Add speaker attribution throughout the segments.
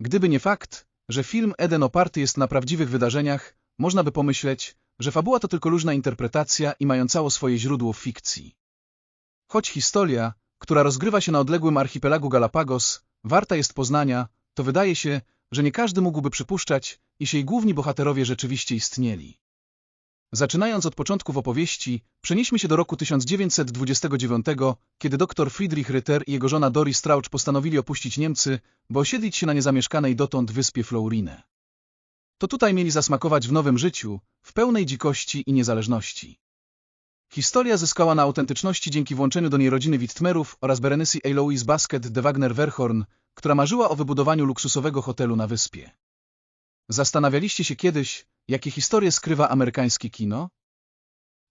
Speaker 1: Gdyby nie fakt, że film Eden oparty jest na prawdziwych wydarzeniach, można by pomyśleć, że fabuła to tylko luźna interpretacja i mają cało swoje źródło w fikcji. Choć historia, która rozgrywa się na odległym archipelagu Galapagos, warta jest poznania, to wydaje się, że nie każdy mógłby przypuszczać, iż jej główni bohaterowie rzeczywiście istnieli. Zaczynając od początków opowieści, przenieśmy się do roku 1929, kiedy dr Friedrich Ritter i jego żona Doris Strauch postanowili opuścić Niemcy, by osiedlić się na niezamieszkanej dotąd wyspie Florine. To tutaj mieli zasmakować w nowym życiu, w pełnej dzikości i niezależności. Historia zyskała na autentyczności dzięki włączeniu do niej rodziny Wittmerów oraz Berenice Eloise Basket de Wagner-Werhorn, która marzyła o wybudowaniu luksusowego hotelu na wyspie. Zastanawialiście się kiedyś, jakie historie skrywa amerykańskie kino?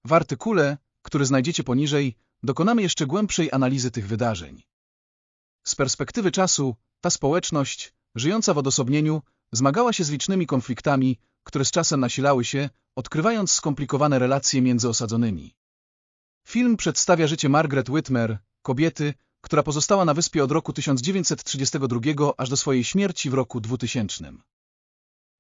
Speaker 1: W artykule, który znajdziecie poniżej, dokonamy jeszcze głębszej analizy tych wydarzeń. Z perspektywy czasu, ta społeczność, żyjąca w odosobnieniu, zmagała się z licznymi konfliktami, które z czasem nasilały się, odkrywając skomplikowane relacje między osadzonymi. Film przedstawia życie Margaret Whitmer, kobiety, która pozostała na wyspie od roku 1932 aż do swojej śmierci w roku 2000.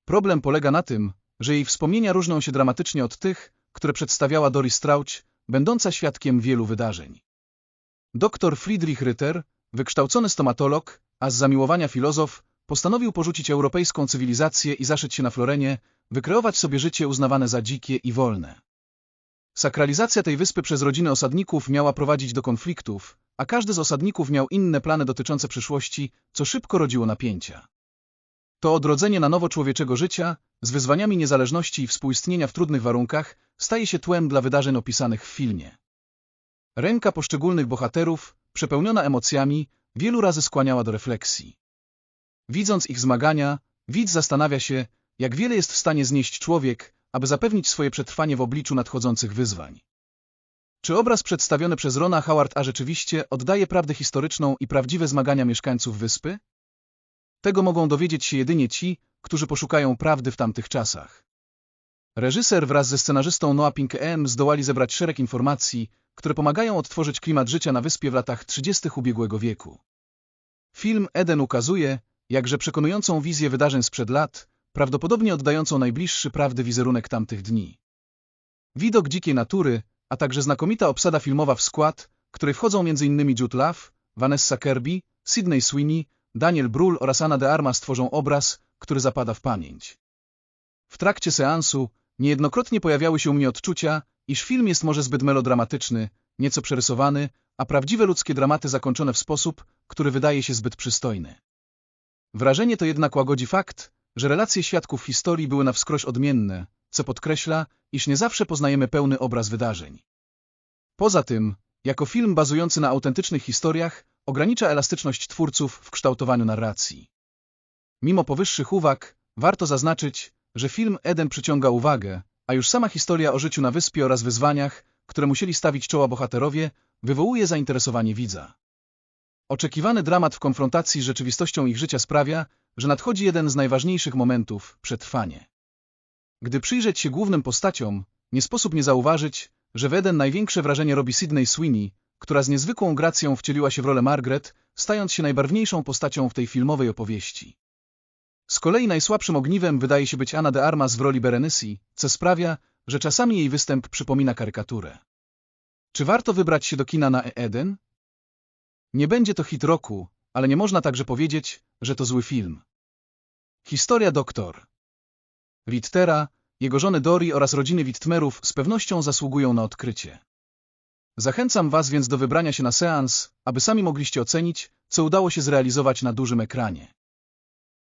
Speaker 1: Problem polega na tym, że jej wspomnienia różnią się dramatycznie od tych, które przedstawiała Doris Strauch, będąca świadkiem wielu wydarzeń. Dr Friedrich Ritter, wykształcony stomatolog, a z zamiłowania filozof, postanowił porzucić europejską cywilizację i zaszyć się na Florenie, wykreować sobie życie uznawane za dzikie i wolne. Sakralizacja tej wyspy przez rodziny osadników miała prowadzić do konfliktów, a każdy z osadników miał inne plany dotyczące przyszłości, co szybko rodziło napięcia. To odrodzenie na nowo człowieczego życia, z wyzwaniami niezależności i współistnienia w trudnych warunkach, staje się tłem dla wydarzeń opisanych w filmie. Ręka poszczególnych bohaterów, przepełniona emocjami, wielu razy skłaniała do refleksji. Widząc ich zmagania, widz zastanawia się, jak wiele jest w stanie znieść człowiek, aby zapewnić swoje przetrwanie w obliczu nadchodzących wyzwań. Czy obraz przedstawiony przez Rona Howard A rzeczywiście oddaje prawdę historyczną i prawdziwe zmagania mieszkańców wyspy? Tego mogą dowiedzieć się jedynie ci, którzy poszukają prawdy w tamtych czasach. Reżyser wraz ze scenarzystą Noah Pinkem zdołali zebrać szereg informacji, które pomagają odtworzyć klimat życia na wyspie w latach 30. ubiegłego wieku. Film Eden ukazuje, jakże przekonującą wizję wydarzeń sprzed lat, prawdopodobnie oddającą najbliższy prawdy wizerunek tamtych dni. Widok dzikiej natury, a także znakomita obsada filmowa w skład, której wchodzą m.in. Jude Law, Vanessa Kirby, Sydney Sweeney, Daniel Brühl oraz Anna de Armas stworzą obraz, który zapada w pamięć. W trakcie seansu niejednokrotnie pojawiały się u mnie odczucia, iż film jest może zbyt melodramatyczny, nieco przerysowany, a prawdziwe ludzkie dramaty zakończone w sposób, który wydaje się zbyt przystojny. Wrażenie to jednak łagodzi fakt, że relacje świadków historii były na wskroś odmienne, co podkreśla, iż nie zawsze poznajemy pełny obraz wydarzeń. Poza tym, jako film bazujący na autentycznych historiach, ogranicza elastyczność twórców w kształtowaniu narracji. Mimo powyższych uwag, warto zaznaczyć, że film Eden przyciąga uwagę, a już sama historia o życiu na wyspie oraz wyzwaniach, które musieli stawić czoła bohaterowie, wywołuje zainteresowanie widza. Oczekiwany dramat w konfrontacji z rzeczywistością ich życia sprawia, że nadchodzi jeden z najważniejszych momentów – przetrwanie. Gdy przyjrzeć się głównym postaciom, nie sposób nie zauważyć, że w Eden największe wrażenie robi Sydney Sweeney, która z niezwykłą gracją wcieliła się w rolę Margaret, stając się najbarwniejszą postacią w tej filmowej opowieści. Z kolei najsłabszym ogniwem wydaje się być Anna de Armas w roli Berenice, co sprawia, że czasami jej występ przypomina karykaturę. Czy warto wybrać się do kina na Eden? Nie będzie to hit roku, ale nie można także powiedzieć, że to zły film. Historia doktor Rittera, jego żony Dori oraz rodziny Wittmerów z pewnością zasługują na odkrycie. Zachęcam Was więc do wybrania się na seans, aby sami mogliście ocenić, co udało się zrealizować na dużym ekranie.